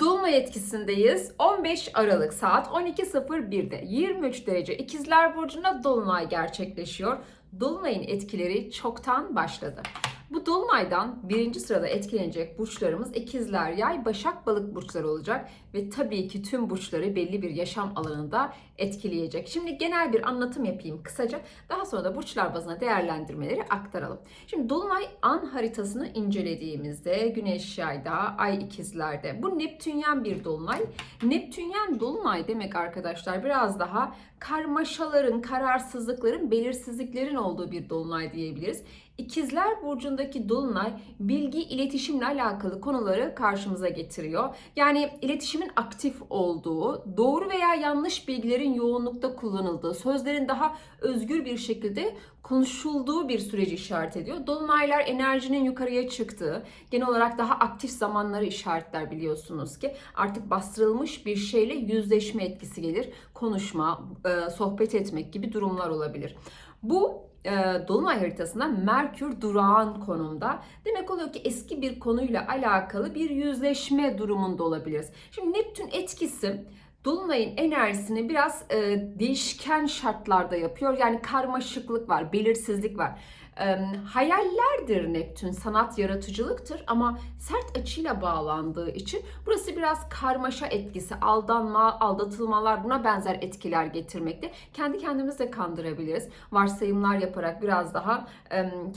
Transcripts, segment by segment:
Dolunay etkisindeyiz. 15 Aralık saat 12.01'de 23 derece İkizler Burcu'nda Dolunay gerçekleşiyor. Dolunay'ın etkileri çoktan başladı. Bu Dolunay'dan birinci sırada etkilenecek burçlarımız ikizler, yay, başak, balık burçları olacak. Ve tabii ki tüm burçları belli bir yaşam alanında etkileyecek. Şimdi genel bir anlatım yapayım kısaca. Daha sonra da burçlar bazına değerlendirmeleri aktaralım. Şimdi Dolunay an haritasını incelediğimizde Güneş yayda, ay ikizlerde. Bu Neptünyen bir Dolunay. Neptünyen Dolunay demek arkadaşlar biraz daha karmaşaların, kararsızlıkların, belirsizliklerin olduğu bir Dolunay diyebiliriz. İkizler Burcu'ndaki Dolunay bilgi, iletişimle alakalı konuları karşımıza getiriyor. Yani iletişimin aktif olduğu, doğru veya yanlış bilgilerin yoğunlukta kullanıldığı, sözlerin daha özgür bir şekilde konuşulduğu bir süreci işaret ediyor. Dolunaylar enerjinin yukarıya çıktığı, genel olarak daha aktif zamanları işaretler biliyorsunuz ki. Artık bastırılmış bir şeyle yüzleşme etkisi gelir. Konuşma, e, sohbet etmek gibi durumlar olabilir. Bu e, Dolunay haritasında Merkür durağan konumda. Demek oluyor ki eski bir konuyla alakalı bir yüzleşme durumunda olabiliriz. Şimdi Neptün etkisi Dolunay'ın enerjisini biraz e, değişken şartlarda yapıyor. Yani karmaşıklık var, belirsizlik var. Hayallerdir Neptün, sanat yaratıcılıktır ama sert açıyla bağlandığı için burası biraz karmaşa etkisi, aldanma, aldatılmalar buna benzer etkiler getirmekte. Kendi kendimizi de kandırabiliriz. Varsayımlar yaparak biraz daha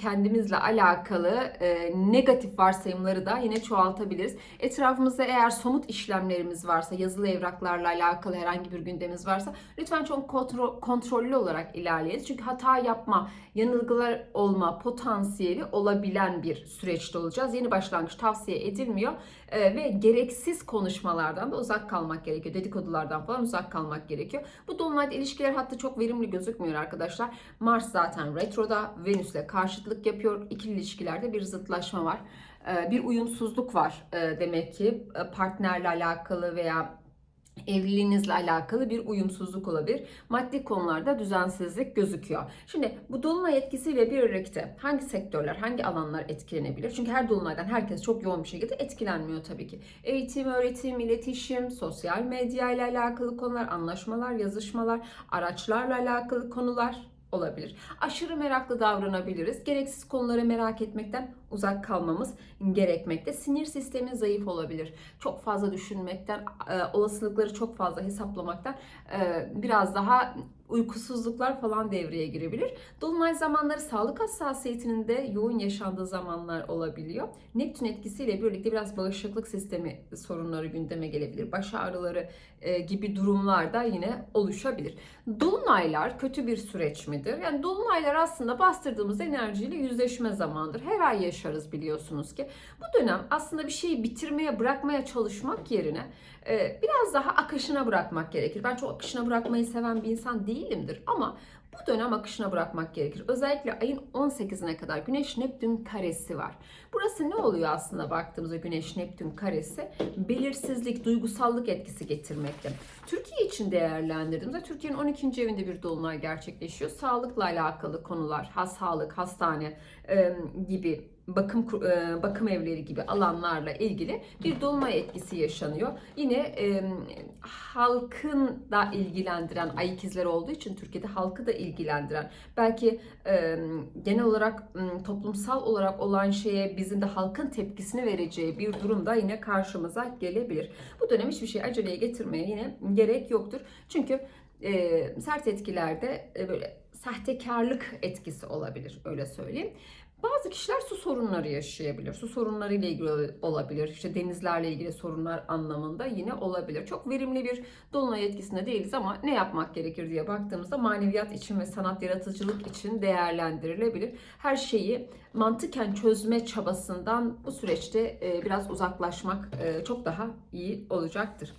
kendimizle alakalı e, negatif varsayımları da yine çoğaltabiliriz. Etrafımızda eğer somut işlemlerimiz varsa, yazılı evraklarla alakalı herhangi bir gündemimiz varsa lütfen çok kontrol, kontrollü olarak ilerleyin. Çünkü hata yapma, yanılgılar olma potansiyeli olabilen bir süreçte olacağız. Yeni başlangıç tavsiye edilmiyor Ee, ve gereksiz konuşmalardan da uzak kalmak gerekiyor. Dedikodulardan falan uzak kalmak gerekiyor. Bu dolunayda ilişkiler hatta çok verimli gözükmüyor arkadaşlar. Mars zaten retroda, Venüs'le karşıtlık yapıyor. İkili ilişkilerde bir zıtlaşma var. Ee, bir uyumsuzluk var ee, demek ki Ee, partnerle alakalı veya evliliğinizle alakalı bir uyumsuzluk olabilir. Maddi konularda düzensizlik gözüküyor. Şimdi bu dolunay etkisiyle birlikte hangi sektörler, hangi alanlar etkilenebilir? Çünkü her dolunaydan herkes çok yoğun bir şekilde etkilenmiyor tabii ki. Eğitim, öğretim, iletişim, sosyal medya ile alakalı konular, anlaşmalar, yazışmalar, araçlarla alakalı konular olabilir. Aşırı meraklı davranabiliriz. Gereksiz konuları merak etmekten uzak kalmamız gerekmekte. Sinir sistemi zayıf olabilir. Çok fazla düşünmekten, e, olasılıkları çok fazla hesaplamaktan e, biraz daha uykusuzluklar falan devreye girebilir. Dolunay zamanları sağlık hassasiyetinin de yoğun yaşandığı zamanlar olabiliyor. Neptün etkisiyle birlikte biraz bağışıklık sistemi sorunları gündeme gelebilir. Baş ağrıları e, gibi durumlar da yine oluşabilir. Dolunaylar kötü bir süreç midir? Yani dolunaylar aslında bastırdığımız enerjiyle yüzleşme zamandır. Her ay yaşarız biliyorsunuz ki. Bu dönem aslında bir şeyi bitirmeye, bırakmaya çalışmak yerine e, biraz daha akışına bırakmak gerekir. Ben çok akışına bırakmayı seven bir insan değilimdir ama bu dönem akışına bırakmak gerekir. Özellikle ayın 18'ine kadar Güneş Neptün karesi var. Burası ne oluyor aslında baktığımızda Güneş Neptün karesi? Belirsizlik, duygusallık etkisi getirmekte. Türkiye için değerlendirdiğimizde Türkiye'nin 12. evinde bir dolunay gerçekleşiyor. Sağlıkla alakalı konular, has sağlık, hastane e, gibi bakım e, bakım evleri gibi alanlarla ilgili bir dolunay etkisi yaşanıyor. Yine e, halkın da ilgilendiren ay ikizleri olduğu için Türkiye'de halkı da ilgilendiren belki e, genel olarak toplumsal olarak olan şeye bizim de halkın tepkisini vereceği bir durumda yine karşımıza gelebilir. Bu dönem hiçbir şey aceleye getirmeye yine gerek yoktur. Çünkü e, sert etkilerde e, böyle sahtekarlık etkisi olabilir öyle söyleyeyim. Bazı kişiler su sorunları yaşayabilir. Su sorunları ile ilgili olabilir. İşte denizlerle ilgili sorunlar anlamında yine olabilir. Çok verimli bir dolunay etkisinde değiliz ama ne yapmak gerekir diye baktığımızda maneviyat için ve sanat yaratıcılık için değerlendirilebilir. Her şeyi mantıken çözme çabasından bu süreçte e, biraz uzaklaşmak e, çok daha iyi olacaktır.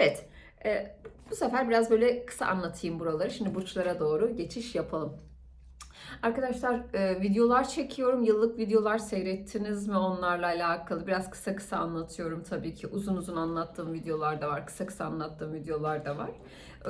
Evet, e, bu sefer biraz böyle kısa anlatayım buraları. Şimdi burçlara doğru geçiş yapalım. Arkadaşlar e, videolar çekiyorum. Yıllık videolar seyrettiniz mi onlarla alakalı? Biraz kısa kısa anlatıyorum tabii ki. Uzun uzun anlattığım videolar da var. Kısa kısa anlattığım videolar da var.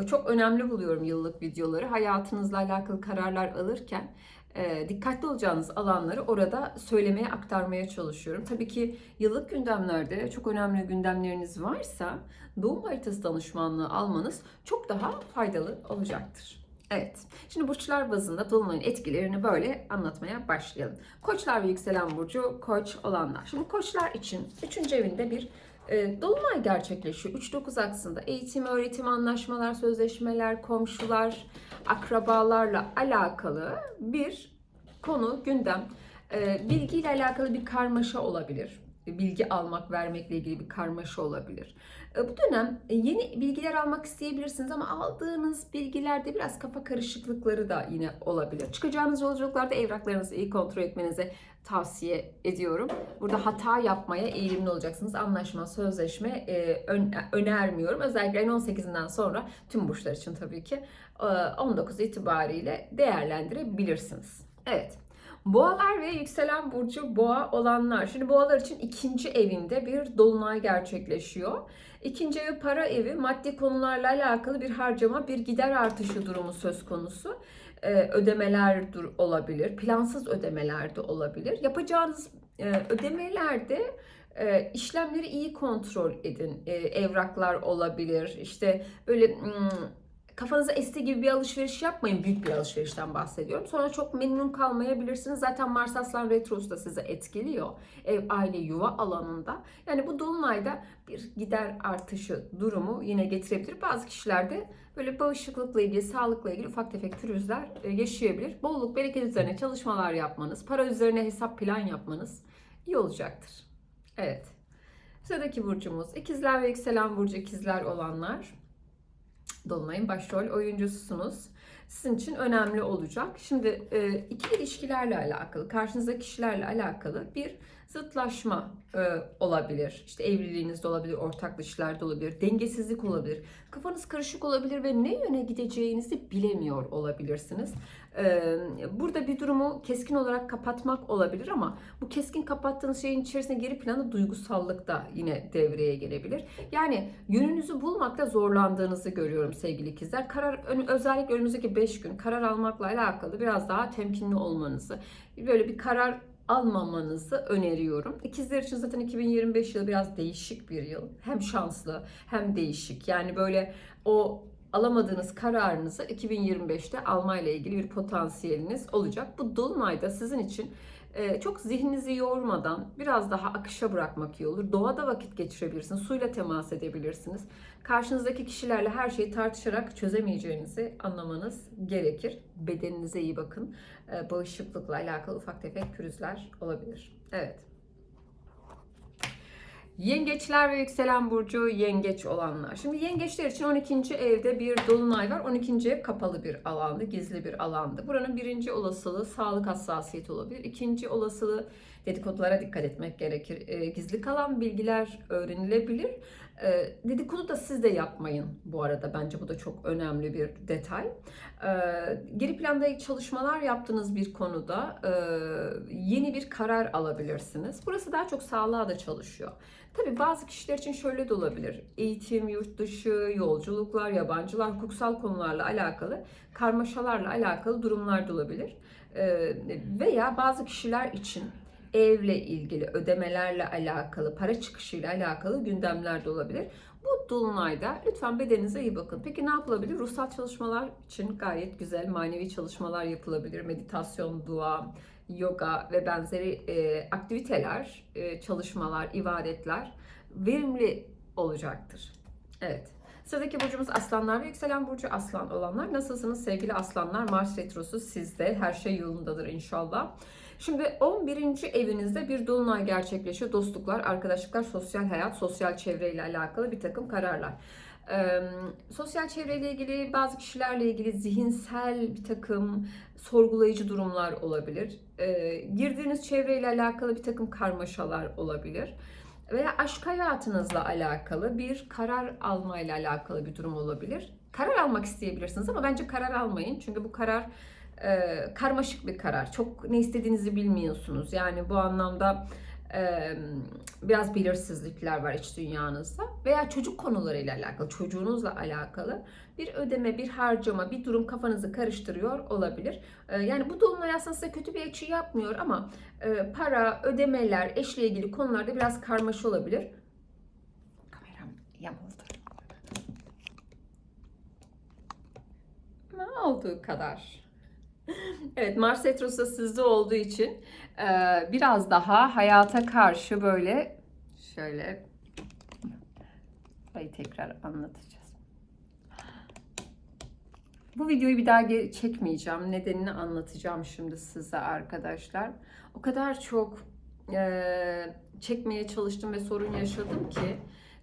E, çok önemli buluyorum yıllık videoları. Hayatınızla alakalı kararlar alırken e, dikkatli olacağınız alanları orada söylemeye, aktarmaya çalışıyorum. Tabii ki yıllık gündemlerde çok önemli gündemleriniz varsa doğum haritası danışmanlığı almanız çok daha faydalı olacaktır. Evet, şimdi burçlar bazında dolunayın etkilerini böyle anlatmaya başlayalım. Koçlar ve yükselen burcu koç olanlar. Şimdi koçlar için 3. evinde bir e, dolunay gerçekleşiyor. 3-9 aksında eğitim, öğretim, anlaşmalar, sözleşmeler, komşular, akrabalarla alakalı bir konu, gündem. E, bilgiyle alakalı bir karmaşa olabilir. Bilgi almak, vermekle ilgili bir karmaşa olabilir. E, Bu dönem e, yeni bilgiler almak isteyebilirsiniz ama aldığınız bilgilerde biraz kafa karışıklıkları da yine olabilir. Çıkacağınız yolculuklarda evraklarınızı iyi kontrol etmenizi tavsiye ediyorum. Burada hata yapmaya eğilimli olacaksınız. Anlaşma, sözleşme e, ön- önermiyorum. Özellikle ayın 18'inden sonra tüm burçlar için tabii ki e, 19 itibariyle değerlendirebilirsiniz. Evet. Boğalar ve yükselen burcu boğa olanlar. Şimdi boğalar için ikinci evinde bir dolunay gerçekleşiyor. İkinci evi para evi maddi konularla alakalı bir harcama, bir gider artışı durumu söz konusu. Ee, ödemeler olabilir, plansız ödemeler de olabilir. Yapacağınız e, ödemelerde e, işlemleri iyi kontrol edin. E, evraklar olabilir. İşte böyle hmm, kafanıza esti gibi bir alışveriş yapmayın. Büyük bir alışverişten bahsediyorum. Sonra çok memnun kalmayabilirsiniz. Zaten Mars Aslan Retrosu da sizi etkiliyor. Ev, aile, yuva alanında. Yani bu dolunayda bir gider artışı durumu yine getirebilir. Bazı kişilerde böyle bağışıklıkla ilgili, sağlıkla ilgili ufak tefek pürüzler e, yaşayabilir. Bolluk, bereket üzerine çalışmalar yapmanız, para üzerine hesap plan yapmanız iyi olacaktır. Evet. Sıradaki burcumuz ikizler ve yükselen burcu ikizler olanlar. Dolunay'ın başrol oyuncususunuz. Sizin için önemli olacak. Şimdi e, ikili ilişkilerle alakalı, karşınızdaki kişilerle alakalı bir zıtlaşma e, olabilir. İşte evliliğinizde olabilir, ortak ilişkilerde olabilir, dengesizlik olabilir. Kafanız karışık olabilir ve ne yöne gideceğinizi bilemiyor olabilirsiniz. E, burada bir durumu keskin olarak kapatmak olabilir ama bu keskin kapattığınız şeyin içerisinde geri planda duygusallık da yine devreye gelebilir. Yani yönünüzü bulmakta zorlandığınızı görüyorum sevgili ikizler. Karar özellikle önümüzdeki 5 gün karar almakla alakalı biraz daha temkinli olmanızı, böyle bir karar almamanızı öneriyorum. İkizler için zaten 2025 yılı biraz değişik bir yıl. Hem şanslı hem değişik. Yani böyle o alamadığınız kararınızı 2025'te almayla ilgili bir potansiyeliniz olacak. Bu dolunayda sizin için çok zihninizi yormadan biraz daha akışa bırakmak iyi olur. Doğada vakit geçirebilirsiniz. Suyla temas edebilirsiniz. Karşınızdaki kişilerle her şeyi tartışarak çözemeyeceğinizi anlamanız gerekir. Bedeninize iyi bakın. E, bağışıklıkla alakalı ufak tefek pürüzler olabilir. Evet. Yengeçler ve yükselen burcu yengeç olanlar. Şimdi yengeçler için 12. evde bir dolunay var. 12. ev kapalı bir alandı, gizli bir alandı. Buranın birinci olasılığı sağlık hassasiyeti olabilir. İkinci olasılığı dedikodulara dikkat etmek gerekir. E, gizli kalan bilgiler öğrenilebilir. E, dedikodu da siz de yapmayın bu arada. Bence bu da çok önemli bir detay. E, geri planda çalışmalar yaptığınız bir konuda e, yeni bir karar alabilirsiniz. Burası daha çok sağlığa da çalışıyor. Tabii bazı kişiler için şöyle de olabilir. Eğitim, yurt dışı, yolculuklar, yabancılar, hukuksal konularla alakalı, karmaşalarla alakalı durumlar da olabilir. Ee, veya bazı kişiler için evle ilgili, ödemelerle alakalı, para çıkışıyla alakalı gündemler de olabilir. Bu dolunayda lütfen bedeninize iyi bakın. Peki ne yapılabilir? Ruhsal çalışmalar için gayet güzel manevi çalışmalar yapılabilir. Meditasyon, dua, yoga ve benzeri e, aktiviteler, e, çalışmalar, ibadetler verimli olacaktır. Evet. Sıradaki burcumuz aslanlar ve yükselen burcu aslan olanlar. Nasılsınız sevgili aslanlar? Mars retrosu sizde. Her şey yolundadır inşallah. Şimdi 11. evinizde bir dolunay gerçekleşiyor. Dostluklar, arkadaşlıklar, sosyal hayat, sosyal çevreyle alakalı bir takım kararlar. Ee, sosyal çevreyle ilgili, bazı kişilerle ilgili zihinsel bir takım sorgulayıcı durumlar olabilir. Ee, girdiğiniz çevreyle alakalı bir takım karmaşalar olabilir. Veya aşk hayatınızla alakalı bir karar almayla alakalı bir durum olabilir. Karar almak isteyebilirsiniz ama bence karar almayın. Çünkü bu karar e, karmaşık bir karar. Çok ne istediğinizi bilmiyorsunuz. Yani bu anlamda e, biraz belirsizlikler var iç dünyanızda. veya çocuk konularıyla alakalı, çocuğunuzla alakalı bir ödeme, bir harcama, bir durum kafanızı karıştırıyor olabilir. Ee, Yani bu dolunay aslında size kötü bir açı yapmıyor ama e, para, ödemeler, eşle ilgili konularda biraz karmaşa olabilir. Kameram yamuldu. Ne olduğu kadar. Evet Mars Retrosu sizde olduğu için e, biraz daha hayata karşı böyle şöyle burayı tekrar anlatacağız. Bu videoyu bir daha çekmeyeceğim. Nedenini anlatacağım şimdi size arkadaşlar. O kadar çok e, çekmeye çalıştım ve sorun yaşadım ki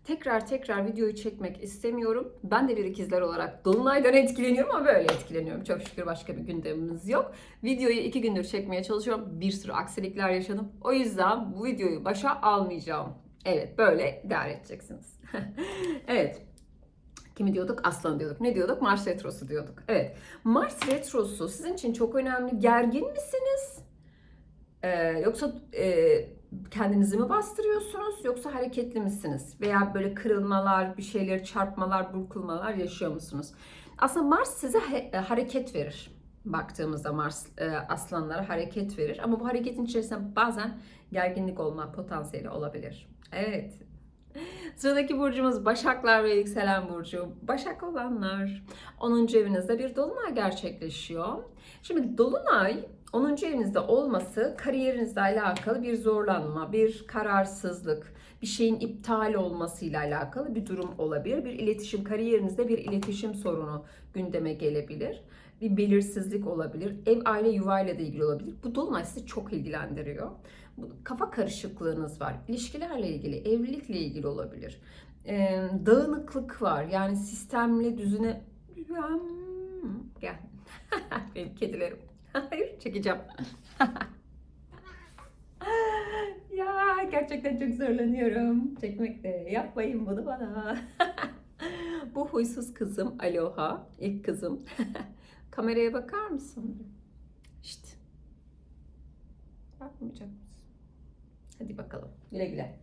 tekrar tekrar videoyu çekmek istemiyorum. Ben de bir ikizler olarak Dolunay'dan etkileniyorum ama böyle etkileniyorum. Çok şükür başka bir gündemimiz yok. Videoyu iki gündür çekmeye çalışıyorum. Bir sürü aksilikler yaşadım. O yüzden bu videoyu başa almayacağım. Evet böyle idare edeceksiniz. evet. Kimi diyorduk? Aslan diyorduk. Ne diyorduk? Mars Retrosu diyorduk. Evet. Mars Retrosu sizin için çok önemli. Gergin misiniz? Ee, yoksa e, kendinizi mi bastırıyorsunuz yoksa hareketli misiniz? Veya böyle kırılmalar, bir şeyleri çarpmalar, burkulmalar yaşıyor musunuz? Aslında Mars size e, hareket verir. Baktığımızda Mars e, aslanlara hareket verir. Ama bu hareketin içerisinde bazen gerginlik olma potansiyeli olabilir. Evet. Sıradaki burcumuz Başaklar ve Yükselen Burcu. Başak olanlar 10. evinizde bir dolunay gerçekleşiyor. Şimdi dolunay 10. evinizde olması kariyerinizle alakalı bir zorlanma, bir kararsızlık, bir şeyin iptal olmasıyla alakalı bir durum olabilir. Bir iletişim, kariyerinizde bir iletişim sorunu gündeme gelebilir. Bir belirsizlik olabilir. Ev, aile, yuvayla da ilgili olabilir. Bu dolunay sizi çok ilgilendiriyor. Kafa karışıklığınız var. İlişkilerle ilgili, evlilikle ilgili olabilir. Ee, dağınıklık var. Yani sistemli, düzüne... Gel. Benim kedilerim. Hayır çekeceğim. ya gerçekten çok zorlanıyorum çekmekte. Yapmayın bunu bana. Bu huysuz kızım Aloha. ilk kızım. Kameraya bakar mısın? İşte. Bakmayacak mısın? Hadi bakalım. Güle güle.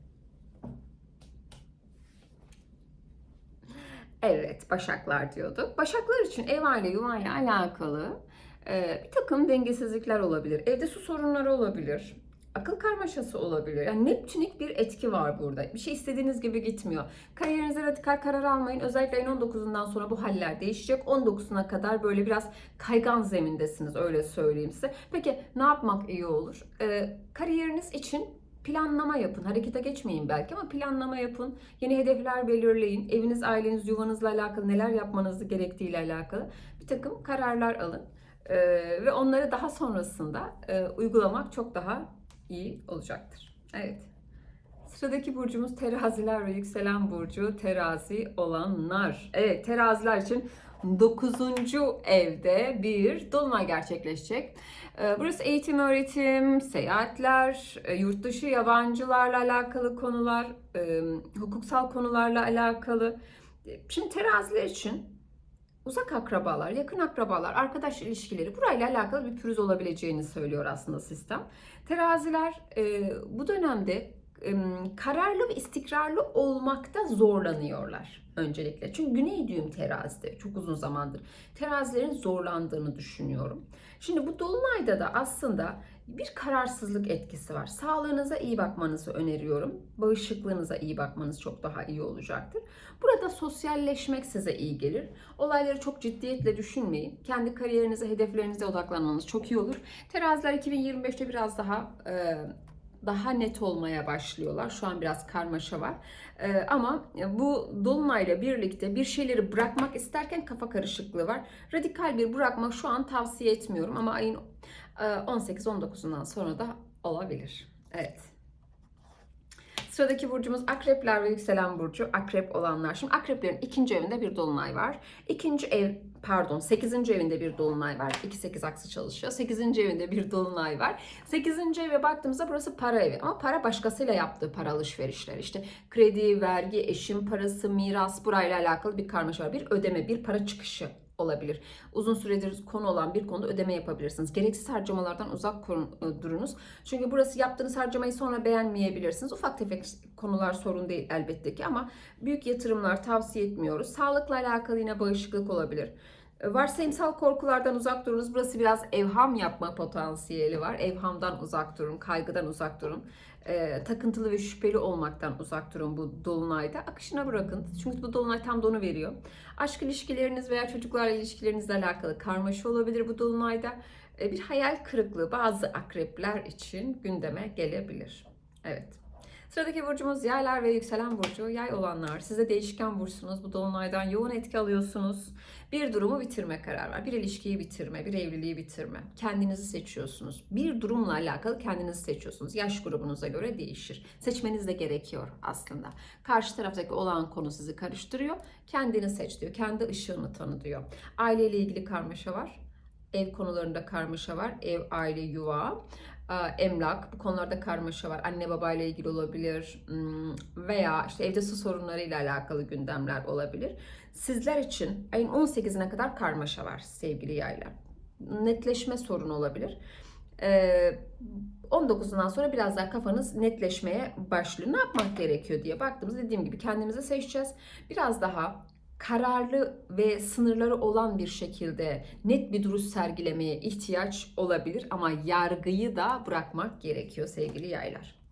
Evet, başaklar diyorduk. Başaklar için ev aile yuvayla alakalı e, bir takım dengesizlikler olabilir. Evde su sorunları olabilir. Akıl karmaşası olabilir. Yani Neptünik bir etki var burada. Bir şey istediğiniz gibi gitmiyor. Kariyerinize radikal karar almayın. Özellikle ayın 19'undan sonra bu haller değişecek. 19'una kadar böyle biraz kaygan zemindesiniz öyle söyleyeyim size. Peki ne yapmak iyi olur? E, kariyeriniz için planlama yapın. Harekete geçmeyin belki ama planlama yapın. Yeni hedefler belirleyin. Eviniz, aileniz, yuvanızla alakalı neler yapmanız gerektiğiyle alakalı bir takım kararlar alın. Ee, ve onları daha sonrasında e, uygulamak çok daha iyi olacaktır. Evet. Sıradaki burcumuz teraziler ve yükselen burcu terazi olanlar. Evet teraziler için 9. evde bir dolunay gerçekleşecek. Ee, Burası eğitim, öğretim, seyahatler, e, yurt dışı yabancılarla alakalı konular, e, hukuksal konularla alakalı. Şimdi teraziler için uzak akrabalar, yakın akrabalar, arkadaş ilişkileri burayla alakalı bir pürüz olabileceğini söylüyor aslında sistem. Teraziler e, bu dönemde e, kararlı ve istikrarlı olmakta zorlanıyorlar öncelikle. Çünkü güney düğüm terazide çok uzun zamandır terazilerin zorlandığını düşünüyorum. Şimdi bu dolunayda da aslında bir kararsızlık etkisi var. Sağlığınıza iyi bakmanızı öneriyorum. Bağışıklığınıza iyi bakmanız çok daha iyi olacaktır. Burada sosyalleşmek size iyi gelir. Olayları çok ciddiyetle düşünmeyin. Kendi kariyerinize, hedeflerinize odaklanmanız çok iyi olur. Teraziler 2025'te biraz daha e, daha net olmaya başlıyorlar. Şu an biraz karmaşa var. Ee, ama bu dolunayla birlikte bir şeyleri bırakmak isterken kafa karışıklığı var. Radikal bir bırakmak şu an tavsiye etmiyorum ama ayın e, 18-19'undan sonra da olabilir. Evet. Sıradaki burcumuz akrepler ve yükselen burcu akrep olanlar. Şimdi akreplerin ikinci evinde bir dolunay var. İkinci ev pardon 8. evinde bir dolunay var. 2-8 aksı çalışıyor. 8. evinde bir dolunay var. 8. eve baktığımızda burası para evi. Ama para başkasıyla yaptığı para alışverişler. İşte kredi, vergi, eşim parası, miras burayla alakalı bir karmaşa var. Bir ödeme, bir para çıkışı olabilir. Uzun süredir konu olan bir konuda ödeme yapabilirsiniz. Gereksiz harcamalardan uzak e, durunuz. Çünkü burası yaptığınız harcamayı sonra beğenmeyebilirsiniz. Ufak tefek konular sorun değil elbette ki ama büyük yatırımlar tavsiye etmiyoruz. Sağlıkla alakalı yine bağışıklık olabilir. E, Varsayımsal korkulardan uzak durunuz. Burası biraz evham yapma potansiyeli var. Evhamdan uzak durun, kaygıdan uzak durun. E, takıntılı ve şüpheli olmaktan uzak durun bu dolunayda. Akışına bırakın. Çünkü bu dolunay tam da onu veriyor. Aşk ilişkileriniz veya çocuklarla ilişkilerinizle alakalı karmaşa olabilir bu dolunayda. E, bir hayal kırıklığı bazı akrepler için gündeme gelebilir. Evet. Sıradaki burcumuz yaylar ve yükselen burcu. Yay olanlar size değişken burçsunuz. Bu dolunaydan yoğun etki alıyorsunuz. Bir durumu bitirme kararı var. Bir ilişkiyi bitirme, bir evliliği bitirme. Kendinizi seçiyorsunuz. Bir durumla alakalı kendinizi seçiyorsunuz. Yaş grubunuza göre değişir. Seçmeniz de gerekiyor aslında. Karşı taraftaki olan konu sizi karıştırıyor. Kendini seç diyor. Kendi ışığını tanı diyor. Aileyle ilgili karmaşa var. Ev konularında karmaşa var. Ev, aile, yuva emlak bu konularda karmaşa var. Anne babayla ilgili olabilir hmm, veya işte evde su sorunlarıyla alakalı gündemler olabilir. Sizler için ayın 18'ine kadar karmaşa var sevgili yaylar. Netleşme sorunu olabilir. Ee, 19'undan sonra biraz daha kafanız netleşmeye başlıyor. Ne yapmak gerekiyor diye baktığımızda dediğim gibi kendimizi seçeceğiz. Biraz daha kararlı ve sınırları olan bir şekilde net bir duruş sergilemeye ihtiyaç olabilir ama yargıyı da bırakmak gerekiyor sevgili yaylar.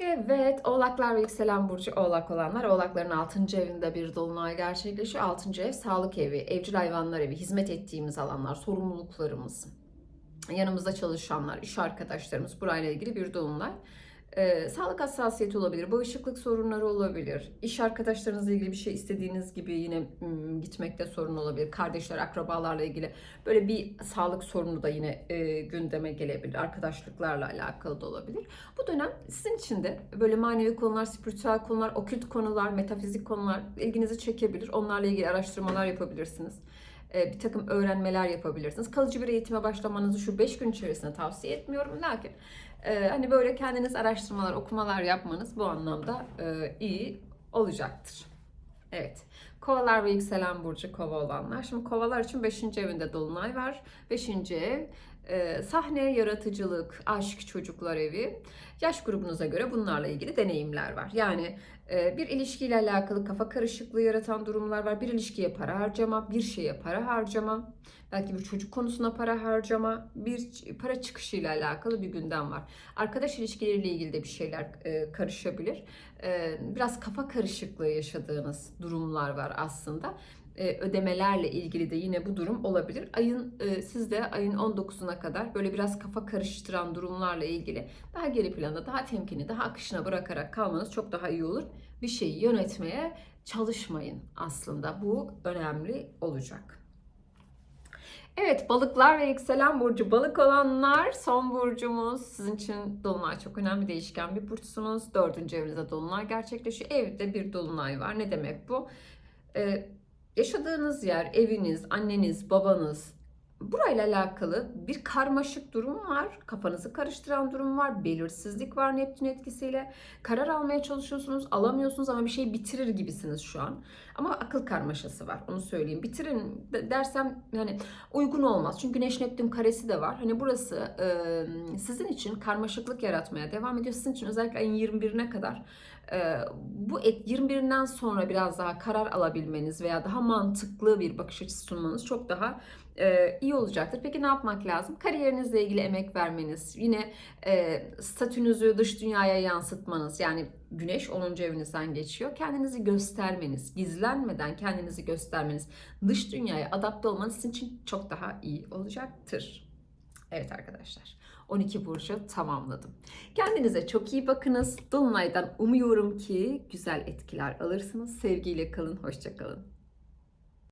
Evet, Oğlaklar ve Yükselen Burcu Oğlak olanlar, Oğlakların 6. evinde bir dolunay gerçekleşiyor. 6. ev sağlık evi, evcil hayvanlar evi, hizmet ettiğimiz alanlar, sorumluluklarımız, yanımızda çalışanlar, iş arkadaşlarımız burayla ilgili bir dolunay. Ee, sağlık hassasiyeti olabilir, bağışıklık sorunları olabilir, iş arkadaşlarınızla ilgili bir şey istediğiniz gibi yine ım, gitmekte sorun olabilir, kardeşler, akrabalarla ilgili böyle bir sağlık sorunu da yine e, gündeme gelebilir, arkadaşlıklarla alakalı da olabilir. Bu dönem sizin için de böyle manevi konular, spiritüel konular, okült konular, metafizik konular ilginizi çekebilir. Onlarla ilgili araştırmalar yapabilirsiniz. Ee, bir takım öğrenmeler yapabilirsiniz. Kalıcı bir eğitime başlamanızı şu 5 gün içerisinde tavsiye etmiyorum. Lakin e, hani böyle kendiniz araştırmalar, okumalar yapmanız bu anlamda e, iyi olacaktır. Evet. Kovalar ve yükselen burcu kova olanlar. Şimdi kovalar için 5. evinde dolunay var. 5. ev e, sahne, yaratıcılık, aşk, çocuklar evi. Yaş grubunuza göre bunlarla ilgili deneyimler var. Yani e, bir ilişkiyle alakalı kafa karışıklığı yaratan durumlar var. Bir ilişkiye para harcama, bir şeye para harcama, belki bir çocuk konusuna para harcama, bir para çıkışıyla alakalı bir gündem var. Arkadaş ilişkileriyle ilgili de bir şeyler e, karışabilir. E, biraz kafa karışıklığı yaşadığınız durumlar var aslında e, ödemelerle ilgili de yine bu durum olabilir. Ayın e, siz de ayın 19'una kadar böyle biraz kafa karıştıran durumlarla ilgili daha geri planda, daha temkinli, daha akışına bırakarak kalmanız çok daha iyi olur. Bir şeyi yönetmeye çalışmayın aslında. Bu önemli olacak. Evet balıklar ve yükselen burcu balık olanlar son burcumuz. Sizin için dolunay çok önemli değişken bir burçsunuz. Dördüncü evinizde dolunay gerçekleşiyor. Evde bir dolunay var. Ne demek bu? Ee, yaşadığınız yer, eviniz, anneniz, babanız burayla alakalı bir karmaşık durum var. Kafanızı karıştıran durum var. Belirsizlik var Neptün etkisiyle. Karar almaya çalışıyorsunuz, alamıyorsunuz ama bir şey bitirir gibisiniz şu an. Ama akıl karmaşası var. Onu söyleyeyim. Bitirin de- dersem yani uygun olmaz. Çünkü Güneş Neptün karesi de var. Hani burası e, sizin için karmaşıklık yaratmaya devam ediyor. Sizin için özellikle ayın 21'ine kadar e, bu et 21'inden sonra biraz daha karar alabilmeniz veya daha mantıklı bir bakış açısı sunmanız çok daha e, iyi olacaktır. Peki ne yapmak lazım? Kariyerinizle ilgili emek vermeniz, yine e, statünüzü dış dünyaya yansıtmanız yani Güneş 10. evinizden geçiyor. Kendinizi göstermeniz, gizlenmeden kendinizi göstermeniz, dış dünyaya adapte olmanız sizin için çok daha iyi olacaktır. Evet arkadaşlar 12 burcu tamamladım. Kendinize çok iyi bakınız. Dolunay'dan umuyorum ki güzel etkiler alırsınız. Sevgiyle kalın, hoşça kalın.